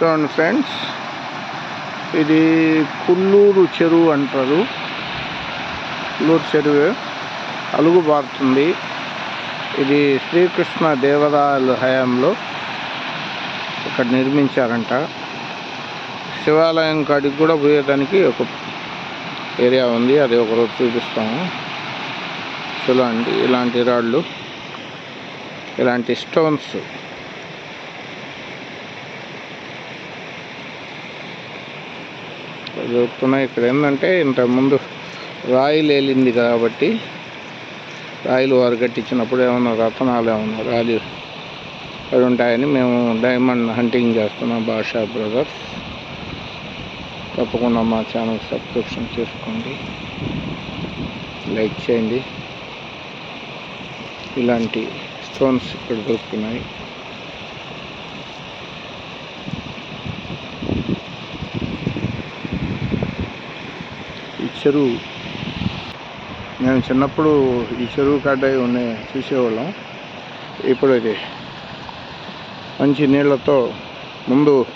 చూడండి ఫ్రెండ్స్. ఇది కుల్లూరు చెరువు అంటారు. కుల్లూరు చెరువు అలుగు బారుతుంది ఇది శ్రీకృష్ణ దేవరాయల హయాంలో ఇక్కడ నిర్మించారంట. శివాలయం కాడికి కూడా పోయేదానికి ఒక ఏరియా ఉంది. అది ఒకరోజు చూపిస్తాము. చూడండి ఇలాంటి రాళ్ళు ఇలాంటి స్టోన్స్ దొరుకుతున్నాయి ఇక్కడ ఏంటంటే ఇంతకుముందు రాయిలు వేలింది కాబట్టి రాయిలు వారు కట్టించినప్పుడు ఏమన్నా రతనాలు ఏమన్నా రాలి అవి ఉంటాయని మేము డైమండ్ హంటింగ్ చేస్తున్నాం బాషా బ్రదర్స్. తప్పకుండా మా ఛానల్ సబ్స్క్రిప్షన్ చేసుకోండి. లైక్ చేయండి. ఇలాంటి స్టోన్స్ ఇక్కడ దొరుకుతున్నాయి ఈ చెరువు. మేము చిన్నప్పుడు ఈ చెరువు కాడ ఉన్నాయి చూసేవాళ్ళం. ఇప్పుడు ఇది మంచి నీళ్ళతో ముందు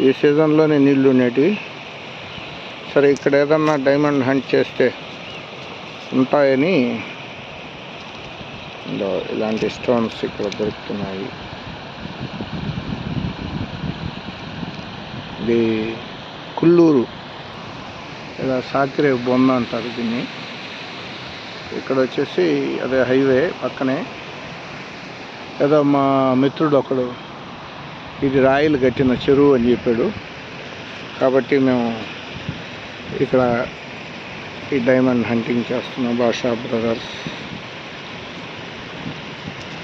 ఈ సీజన్లోనే నీళ్ళు ఉండేటివి. సరే ఇక్కడ ఏదన్నా డైమండ్ హంట్ చేస్తే ఉంటాయని ఇలాంటి స్టోన్స్ ఇక్కడ దొరుకుతున్నాయి. ఇది కుల్లూరు. ఇలా సాకిరే బొంద అంటారు దీన్ని. ఇక్కడ వచ్చేసి అదే హైవే పక్కనే. ఏదో మా మిత్రుడు ఒకడు ఇది రాయిలు కట్టిన చెరువు అని చెప్పాడు. కాబట్టి మేము ఇక్కడ ఈ డైమండ్ హంటింగ్ చేస్తున్నాం బాషా బ్రదర్స్.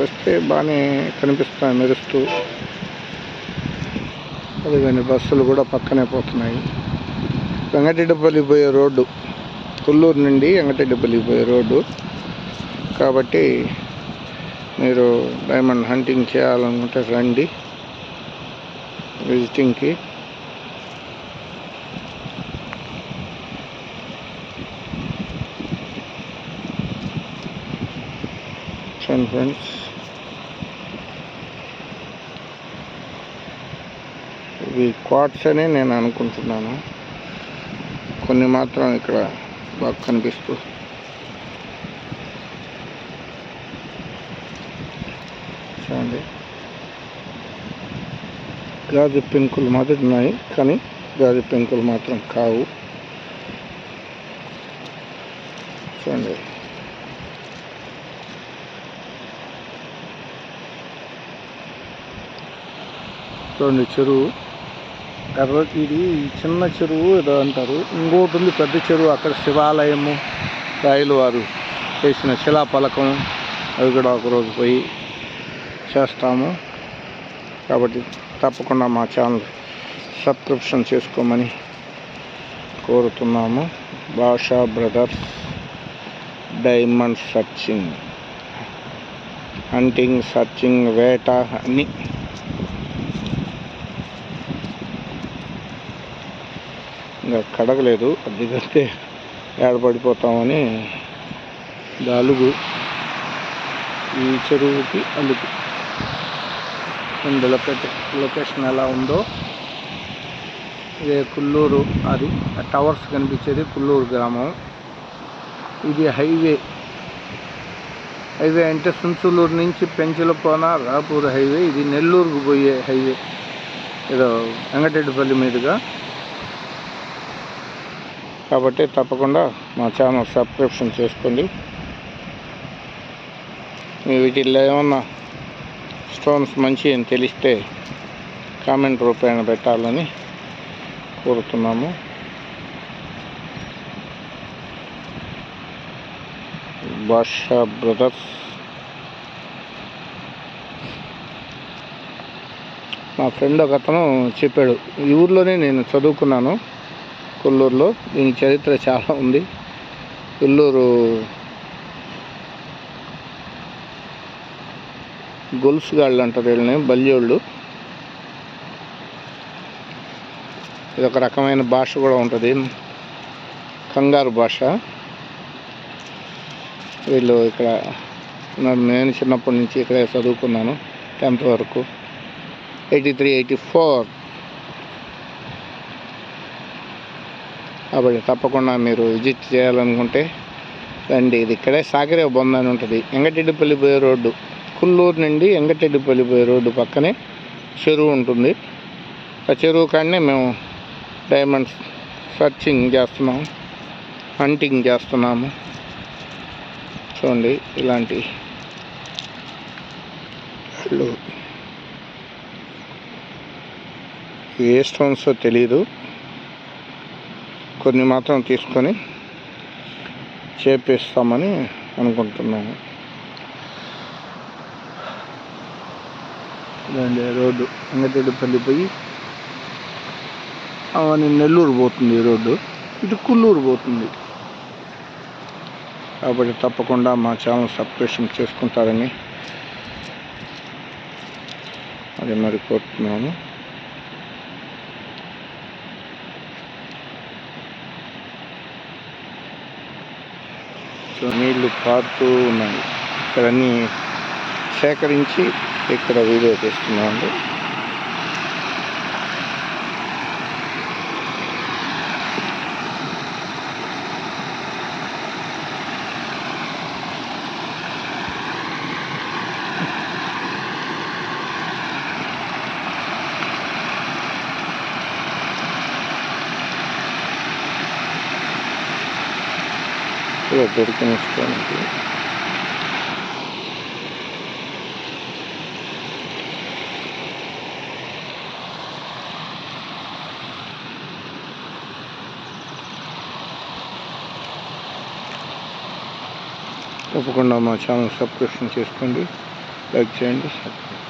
వస్తే బాగానే కనిపిస్తాయి మెరుస్తూ. అది కానీ బస్సులు కూడా పక్కనే పోతున్నాయి. వెంకటరెడ్డిపల్లి పోయే రోడ్డు కొల్లూరు నుండి వెంకటెడ్డిపల్లి పోయే రోడ్డు. కాబట్టి మీరు డైమండ్ హంటింగ్ చేయాలనుకుంటే రండి విజిటింగ్కి. చూడండి ఫ్రెండ్స్ ఇవి క్వార్ట్స్ అని నేను అనుకుంటున్నాను. కొన్ని మాత్రం ఇక్కడ బాగా కనిపిస్తూ. చూడండి. గాజు పెంకులు మాత్రం ఉన్నాయి కానీ గాజు పెంకులు మాత్రం కావు. చూడండి. చూడండి చెరువు. ఎర్ర ఇది చిన్న చెరువు ఏదో అంటారు. ఇంకోటి ఉంది పెద్ద చెరువు అక్కడ శివాలయము రాయలు వారు చేసిన శిలాఫలకం. అవి కూడా ఒకరోజు పోయి చేస్తాము. కాబట్టి తప్పకుండా మా ఛానల్ సబ్స్క్రిప్షన్ చేసుకోమని కోరుతున్నాము. Basha brothers diamond searching hunting searching వేట అన్నీ ఇంకా కడగలేదు. అది ఏడపడిపోతామని దాలుగు ఈ చెరువుకి అలుగు. అండ్ లొకేషన్ ఎలా ఉందో ఇదే కుల్లూరు అది ఆ టవర్స్ కనిపించేది కుల్లూరు గ్రామం. ఇది హైవే. హైవే అంటే సున్సులూరు నుంచి పెంచులపోన రాపూర్ హైవే. ఇది నెల్లూరుకు పోయే హైవే. ఏదో వెంకటరెడ్డిపల్లి మీదుగా. కాబట్టి తప్పకుండా మా ఛానల్ సబ్స్క్రిప్షన్ చేసుకోండి. మీ వీటిల్లో ఏమన్నా స్టోన్స్ మంచి అని తెలిస్తే కామెంట్ రూపాయన పెట్టాలని కోరుతున్నాము. బాషా బ్రదర్స్. మా ఫ్రెండ్ ఒక అతను చెప్పాడు. ఈ ఊర్లోనే నేను చదువుకున్నాను. కొల్లూరులో. దీని చరిత్ర చాలా ఉంది. కొల్లూరు గొలుసుగాళ్ళు అంటారు వీళ్ళని బల్యోళ్ళు. ఇది ఒక రకమైన భాష కూడా ఉంటుంది. కంగారు భాష. వీళ్ళు ఇక్కడ నేను చిన్నప్పటి నుంచి ఇక్కడే చదువుకున్నాను టెన్త్ వరకు. Eighty three eighty four. కాబట్టి తప్పకుండా మీరు విజిట్ చేయాలనుకుంటే రండి. ఇది ఇక్కడే సాగరే బొంద అని ఉంటుంది. ఎంగటెడ్డిపల్లి పోయే రోడ్డు. కుల్లూరు నుండి ఎంగటెడ్డిపల్లి పోయే రోడ్డు పక్కనే చెరువు ఉంటుంది. ఆ చెరువు కాడనే మేము డైమండ్స్ సర్చింగ్ చేస్తున్నాం హంటింగ్ చేస్తున్నాము. చూడండి ఇలాంటి వాళ్ళు ఏ స్టోన్స్ తెలీదు. కొన్ని మాత్రం తీసుకొని చేపిస్తామని అనుకుంటున్నాను. రోడ్డు. అంగతేడుపల్లి పోయి అవన్నీ నెల్లూరు పోతుంది ఈ రోడ్డు. ఇటు కుల్లూరు పోతుంది. కాబట్టి తప్పకుండా మా ఛానల్ సబ్స్క్రిప్షన్ చేసుకుంటారని అది మరి కోరుతున్నాను. సో నీళ్ళు పారుతూ ఉన్నాయి. ఇక్కడ అన్నీ సేకరించి ఇక్కడ వీడియో తీస్తున్నామండి. ఇలా దొరికిన తప్పకుండా మా ఛానల్ సబ్స్క్రిప్షన్ చేసుకోండి. లైక్ చేయండి సబ్స్క్రైబ్